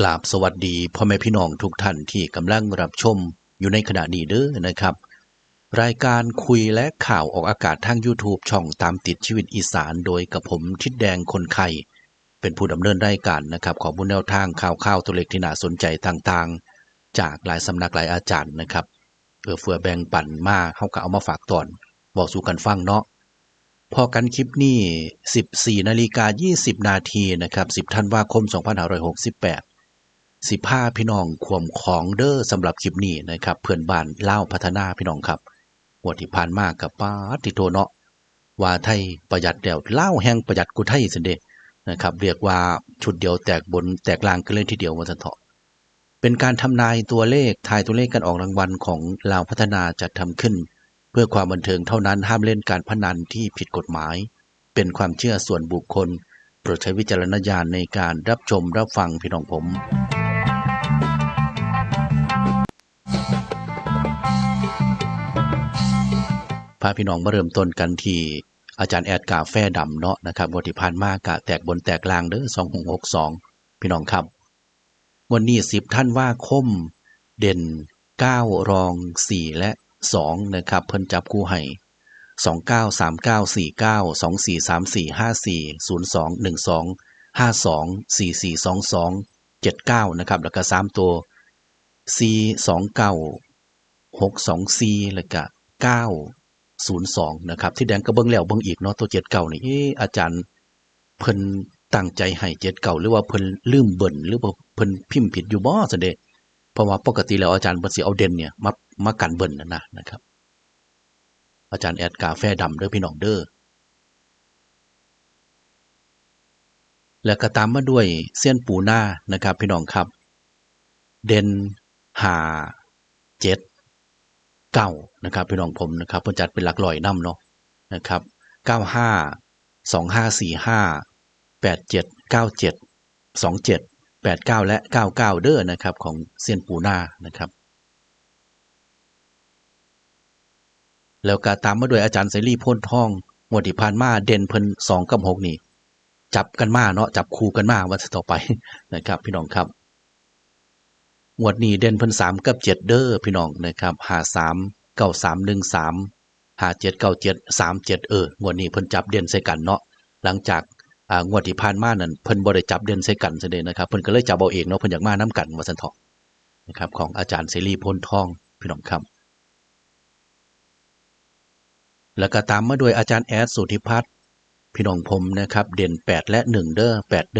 กราบสวัสดีพ่อแม่พี่น้องทุกท่านที่กำลังรับชมอยู่ในขณะนี้เด้อนะครับ รายการคุยและข่าวออกอากาศทาง YouTube ช่องตามติดชีวิตอีสานโดยกับผมทิดแดงคนไข่เป็นผู้ดำเนินรายการนะครับขอบุญแนวทางข่าวข่าวตัวเล็กที่น่าสนใจต่างๆ จากหลายสำนักหลายอาจารย์นะครับเพื่อเฟือแบ่งปันมาเขาก็เอามาฝากตอนบอกสู่กันฟังเนาะพอกันคลิปนี้ 14 นาฬิกา 20 นาทีนะครับ 10 ธันวาคม 2568 15พี่น้องควมของเด้อสำหรับคลิปนี้นะครับ เพื่อนบ้านเล่าพัฒนาพี่น้องครับวดที่ผ่านมากับป้าติโตเนาะว่าไทยประหยัดเดี่ยวเล่าแห่งประหยัดกูไทยสินเดะนะครับ เรียกว่าชุดเดียวแตกบนแตกลางกันเลยทีเดียววันสันเถาะเป็นการทำนายตัวเลขทายตัวเลขกันออกรางวัลของลาวพัฒนาจัดทำขึ้น เพื่อความบันเทิงเท่านั้นห้ามเล่นการพนันที่ผิดกฎหมาย เป็นความเชื่อส่วนบุคคลโปรดใช้วิจารณญาณในการรับชมรับฟังพี่น้องผม พาพี่น้องมาเริ่มต้นกันที่อาจารย์แอดกาแฟดำเนาะนะครับวันที่ผ่านมากะแตกบนแตกลางเด้อสองหกหกสองพี่น้องครับ วันนี้สิบท่านว่าคมเด่นเก้ารองสี่และสองนะครับเพิ่นจับคู่ให้สองเก้าสามเก้าสี่เก้าสองสี่สามสี่ห้าสี่ศูนย์สองหนึ่งสองห้าสองสี่สี่สองสองเจ็ดเก้านะครับแล้วก็สามตัวสี่สองเก้าหกสองสี่แล้วก็เก้า ศูนย์สองนะครับที่แดงก็เบิ้งแล้วเบิ้งอีกเนาะตัวเจ็ดเก่านี่อาจารย์เพิ่นตั้งใจให้เจ็ดเก่าหรือว่าเพิ่นลืมเบิ่นหรือว่าเพิ่นพิมพ์ผิดอยู่บ่ซะเด้เพราะว่าปกติแล้วอาจารย์เพิ่นสิเอาเด่นเนี่ยมามากันเบิ่นนะนะนะครับ อาจารย์แอดกาแฟดำเด้อพี่น้องเด้อแล้วก็ตามมาด้วยเส้นปูหน้านะครับ พี่น้องครับ เด่นหาเจ็ด เก้านะครับพี่น้องผมนะครับเพิ่นจัดเป็นหลักร้อยนํเนาะนะครับเก้าห้าสองห้าสี่ห้าแปดเจ็ดเก้าเจ็ดสองเจ็ดแปดเก้าและเก้าเก้าเด้อนะครับของเซียนปูหน้านะครับแล้วก็ตามมาด้วยอาจารย์เสรีพ่นทองงวดที่ผ่านมาเด่นเพิ่นสองกับหกนี่ จับกันมาเนาะจับคู่กันมาวันต่อไปนะครับ พี่น้องครับ งวดนี้เด่นเพิ่นสามกับเจ็ดเด้อพี่น้องนะครับหาสามเก้าสามหนึ่งสามหาเจ็ดเก้าเจ็ดสามเจ็ดเอองวดนี้เพิ่นจับเด่นใส่กันเนาะหลังจากงวดที่ผ่านมานั่นเพิ่นบ่ได้จับเด่นใส่กันซะเด้นะครับเพิ่นก็เลยจับเอาเองเนาะเพิ่นอยากมาน้กันวาซั่นเถาะนะครับของอาจารย์เสรีพ่นทองพี่น้องครับแล้วก็ตามมาด้วยอาจารย์แอดสุธิพัฒน์พี่น้องผมนะครับ เด่น 8 และ 1 เด้อ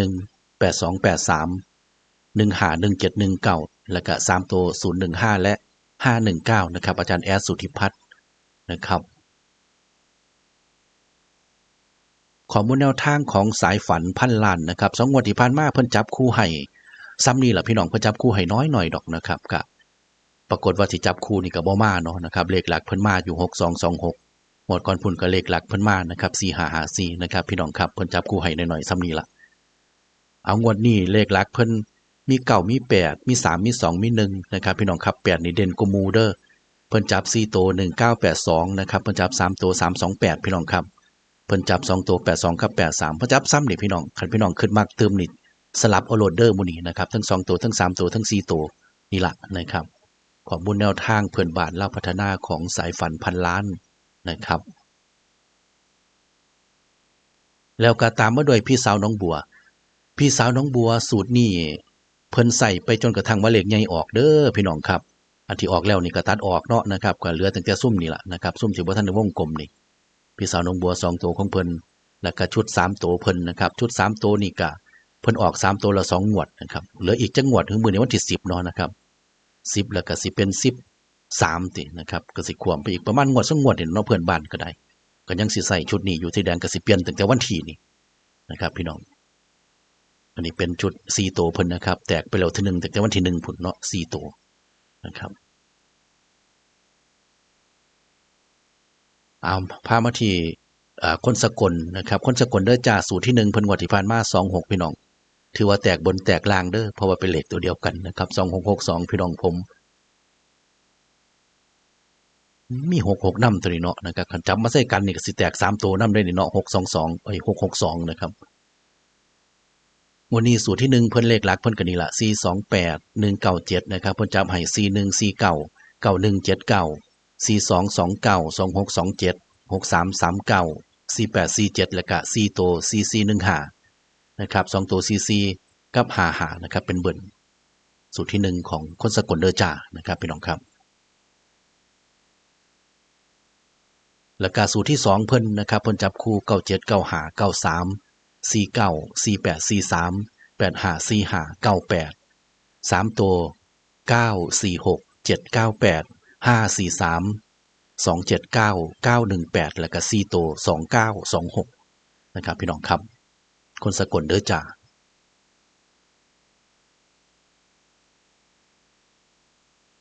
81 82 83 15 17 19 แล้วก็3ตัว015และ519นะครับ อาจารย์แอดสุธิพัฒน์นะครับข้อมูลแนวทางของสายฝันพันล้านนะครับสองงวดที่ผ่านมาเพิ่นจับคู่ให้ซ้ำนี่แหละพี่น้องเพิ่นจับคู่ให้น้อยหน่อยดอกนะครับก็ปรากฏว่าที่จับคู่นี่ก็บ่มาเนาะนะครับเลขหลักเพิ่นมาอยู่6226หมดก่อนพุ่นก็เลขหลักเพิ่นมานะครับ4554นะครับพี่น้องครับเพิ่นจับคู่ให้หน่อยๆซ้ำนี่ละเอางวดนี้เลขหลักเพิ่น มีเก่ามี8มี3มี2มี1นะครับพี่น้องครับ8นี่เด่นกว่าหมู่เด้อเพิ่นจับ4ตัว1982นะครับเพิ่นจับ3ตัว328 พี่น้องครับเพิ่นจับ2ตัว82กับ83เพิ่นจับซ้ำนี่พี่น้องคันพี่น้องขึ้นมากเติมนี่สลับเอาโหลดเดอร์มูนี้นะครับทั้ง2ตัวทั้ง3ตัวทั้ง4ตัวนี่ละนะครับขอบุญแนวทางเพื่อนบ้านเล่าพัฒนาของสายฝันพันล้านนะครับ แล้วก็ตามมาด้วยพี่สาวน้องบัว พี่สาวน้องบัวสูตรนี่ เพิ่นใส่ไปจนกระทั่งว่าเหล็กใหญ่ออกเด้อพี่น้องครับ อันที่ออกแล้วนี่ก็ตัดออกเนาะนะครับก็เหลือตั้งแต่ซุ่มนี่แหละนะครับซุ่มสิบ่ทันได้วงกลมนี่พี่สาวน้องบัวสองตัวของเพิ่นแล้วก็ชุดสามตัวเพิ่นนะครับชุดสามตัวนี่ก็เพิ่นออกสามตัวละสองงวดนะครับเหลืออีกจังงวดถึงมือในวันที่สิบเนาะนะครับสิบแล้วก็สิเป็นสิบสามตินะครับก็สิขวมไปอีกประมาณงวดสองงวดเห็นเนาะเพื่อนบ้านก็ได้ก็ยังสิใส่ชุดนี้อยู่ที่แดงก็สิเปลี่ยนตั้งแต่วันที่นี่นะครับ พี่น้อง อันนี้เป็นชุดสี่ตัวพิ่นนะครับ แตกไปแล้วทีหนึ่งแต่วันที่หนึ่งผุนเนาะสี่ตัวนะครับเอาพามาที่คนสกลนะครับ คนสกลเด้อจ่าสูตรที่หนึ่งเพิ่นวดที่ผ่านมาสองหกพี่น้อง ถือว่าแตกบนแตกล่างเด้อเพราะว่าเป็นเหลขตัวเดียวกันนะครับสองหกหกสองพี่น้องผม มีหกหกน้ำตัวนี้เนาะนะครับคันจำมาใส่กันนี่ก็สิแตกสามตัวน้ำได้นี่เนาะหกสองสองไอหกหกสองนะครับ วันนี้สูตรที่หนึ่งเพิ่นเลขหลักเพิ่นก็นี่ละ4 2 8 1 9 7นะครับเพิ่นจับให้4 1 4 9 9 1 7 9 4 2 2 9 2 6 2 7 6 3 3 9 4 8 4 7แล้วก็4ตัว4 4 1 5นะครับ2ตัว4 4กับ5 5นะครับ เป็นเบิ่นสูตรที่หนึ่งของคนสกลเดอจ่านะครับพี่น้องครับ แล้วก็สูตรที่สองเพิ่นนะครับเพิ่นจับคู่เก้าเจ็ดเก้าหาเก้าสาม สี่เก้าสี่แปดสี่สามแปดห้าสี่ห้าเก้าแปดสามตัวเก้าสี่หกเจ็ดเก้าแปดห้าสี่สามสองเจ็ดเก้าเก้าหนึ่งแปดแล้วก็สี่ตัวสองเก้าสองหกนะครับพี่น้องครับ คนสะกลเด้อจ่า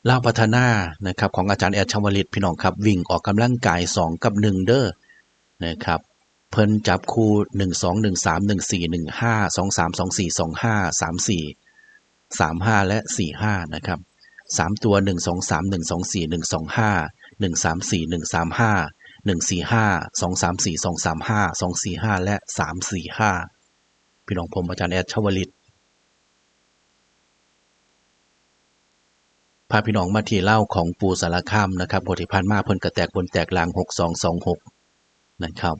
ล่าพัฒนานะครับของอาจารย์แอดชาวลิตพี่น้องครับ วิ่งออกกำลังกาย 2 กับ 1 เด้อนะครับ เพิ่นจับคู่หนึ่งสองหนึ่งสามหนึ่งสี่หนึ่งห้าสองสามสองสี่สองห้าสามสี่สามห้าและสี่ห้านะครับสามตัวหนึ่งสองสามหนึ่งสองสี่หนึ่งสองห้าหนึ่งสามสี่หนึ่งสามห้าหนึ่งสี่ห้าสองสามสี่สองสามห้าสองสี่ห้าและสามสี่ห้าพี่น้องผมอาจารย์แอดชวลิตพาพี่น้องมาที่เล่าของปูสารคามนะครับบทที่ผ่านมาเพิ่นกระแตกบนแตกลางหกสองสองหกนะครับ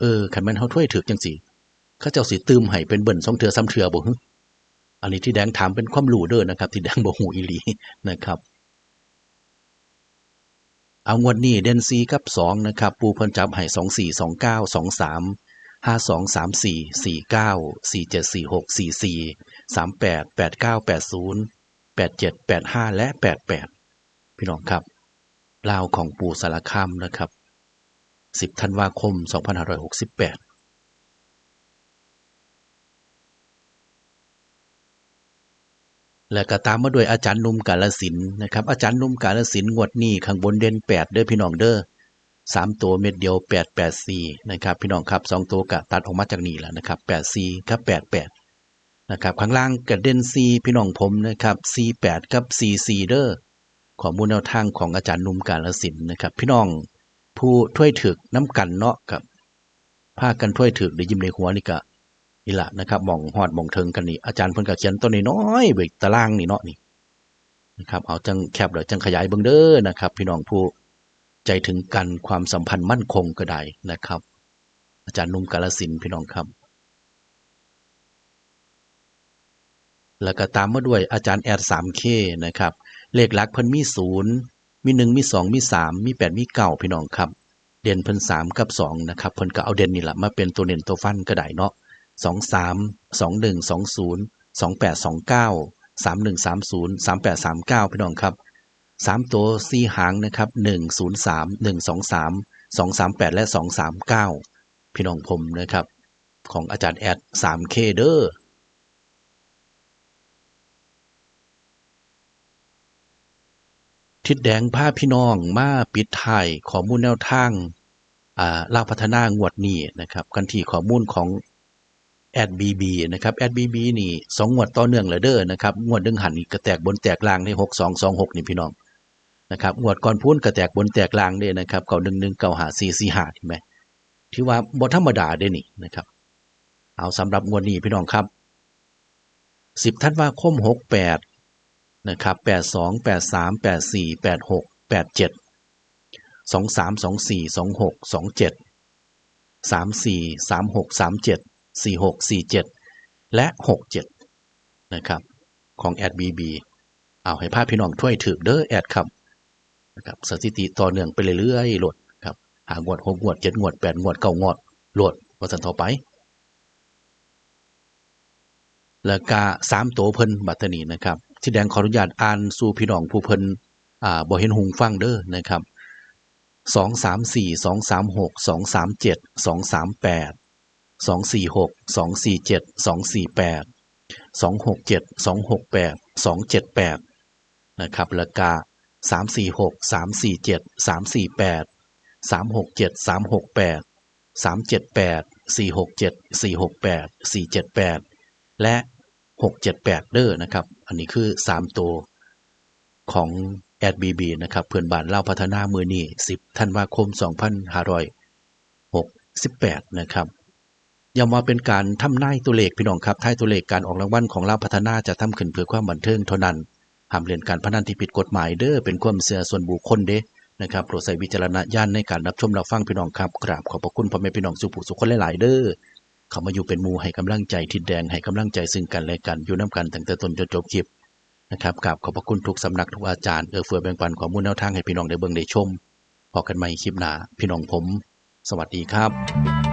เออขันแม่นเฮาถ้วยถึกจังสิเขาเจ้าสิตืมให้เป็นเบิ่นสองเถือซ้ำเถือบ่ฮึอันนี้ที่แดงถามเป็นความรู้เด้อนะครับ ที่แดงบ่ฮู้อีหลีนะครับ เอางวดนี้เดนซีกับสองนะครับ ปูเพิ่นจับให้สองสี่สองเก้าสองสามห้าสองสามสี่สี่เก้าสี่เจ็ดสี่หกสี่สี่สามแปดแปดเก้าแปดศูนย์87 85แปดห้าและ88พี่น้องครับลาวของปูสารคามนะครับ 10 ธันวาคม 2568และก็ตามมาด้วยอาจารย์นุ่มกาลสินนะครับ อาจารย์นุ่มกาลสินงวดนี้ข้างบนเด่น8เด้อพี่น้องเด้อสามตัวเม็ดเดียว884นะครับ พี่น้องครับสองตัวกะตัดออกมาจากนี่แหละนะครับ84กับ88นะครับข้างล่างกระเด็น C พี่น้องผมนะครับ C8 กับ C4 เด้อข้อมูลแนวทางของอาจารย์นุ่มกาลสินนะครับ พี่น้อง ผู้ถ้วยถึกน้ำกันเนาะครับพากันถ้วยถึกได้ยิ้มในหัวนี่ก็นี่ละนะครับมองหอดมองเทิงกันนี่อาจารย์เพิ่นก็เขียนตัวน้อยๆไว้ตารางนี่เนาะนี่นะครับเอาจังแคบเดี๋ยวจังขยายเบิ่งเด้อนะครับ พี่น้องผู้ใจถึงกันความสัมพันธ์มั่นคงก็ได้นะครับ อาจารย์นุ่มกาลสินพี่น้องครับ แล้วก็ตามมาด้วยอาจารย์แอด 3K นะครับ เลขหลักเพิ่นมี0 มีหนึ่งมีสองมีสามมีแปดมีเก้าพี่น้องครับ เด่นพันสามกับสองนะครับเพิ่นก็เอาเด่นนี่แหละมาเป็นตัวเด่นตัวฟันก็ได้เนาะสองสามสองหนึ่งสองศูนย์สองแปดสองเก้าสามหนึ่งสามศูนย์สามแปดสามเก้าพี่น้องครับสามตัวซีหางนะครับหนึ่งศูนย์สามหนึ่งสองสามสองสามแปดและสองสามเก้าพี่น้องผมนะครับ ของอาจารย์แอดสามเคเดอร์ ทิดแดงผ้าพี่น้องมาปิดท้ายข้อมูลแนวทางอ่าลาพัฒนางวดนี้นะครับกันที่ข้อมูลของแอดบีบีนะครับแอดบีบีนี่สองงวดต่อเนื่องเลยเด้อนะครับงวดดึงหันกระแตกบนแตกลางในหกสองสองหกนี่พี่น้องนะครับงวดก่อนพูนกระแตกบนแตกลางเด้นะครับเก่าหนึ่งหนึ่งเก่าหาสี่สี่หาเห็นไหมที่ว่าบทธรรมดาเด้นี่นะครับ เอาสำหรับงวดนี้พี่น้องครับสิบธันวาคมหกแปด นะครับแปดสองแปดสามแปดสี่แปดหกแปดเจ็ดสองสามสองสี่สองหกสองเจ็ดสามสี่สามหกสามเจ็ดสี่หกสี่เจ็ดและหกเจ็ดนะครับของแอดบีบีเอาให้ภาพพี่น้องถ้วยถือเด้อแอดครับนะครับสถิติต่อเนื่องไปเรื่อยๆโหลดครับหางวดหกงวดเจ็ดงวดแปดงวดเก้างวดโหลดว่าสันต่อไป แล้วก็สามตัวเพิ่นบัตรนีนะครับ ที่แดงขออนุญาตอ่านสู่พี่น้องผู้เพิ่นอ่าบ่เห็นหุงฟังเด้อนะครับสองสามสี่สองสามหกสองสามเจ็ดสองสามแปดสองสี่หกสองสี่เจ็ดสองสี่แปดสองหกเจ็ดสองหกแปดสองเจ็ดแปดนะครับแล้วก็สามสี่หกสามสี่เจ็ดสามสี่แปดสามหกเจ็ดสามหกแปดสามเจ็ดแปดสี่หกเจ็ดสี่หกแปดสี่เจ็ดแปดและหกเจ็ดแปดเด้อนะครับ อันนี้คือสามตัวของแอดบีบีนะครับ เพื่อนบ้านเล่าพัฒนามือนี่สิบธันวาคมสองพันห้าร้อยหกสิบแปดนะครับย้ำว่าเป็นการทำนายตัวเลขพี่น้องครับท้ายตัวเลขการออกรางวัลของเล่าพัฒนาจะทำขึ้นเพื่อความบันเทิงเท่านั้นห้ามเล่นการพนันที่ผิดกฎหมายเด้อเป็นความเชื่อส่วนบุคคลเด้นะครับโปรดใช้วิจารณญาณในการรับชมรับฟังพี่น้องครับกราบขอบพระคุณพ่อแม่พี่น้องสุผู้สุขคนหลายๆเด้อ เขามาอยู่เป็นมูให้กำลังใจทิดแดงให้กำลังใจซึ่งกันและกันอยู่น้ำกันตั้งแต่ต้นจนจบคลิปนะครับกราบขอบพระคุณทุกสำนักทุกอาจารย์เอื้อเฟื้อแบ่งปันข้อมูลแนวทางให้พี่น้องได้เบิ่งได้ชมพอกันใหม่คลิปหน้าพี่น้องผม สวัสดีครับ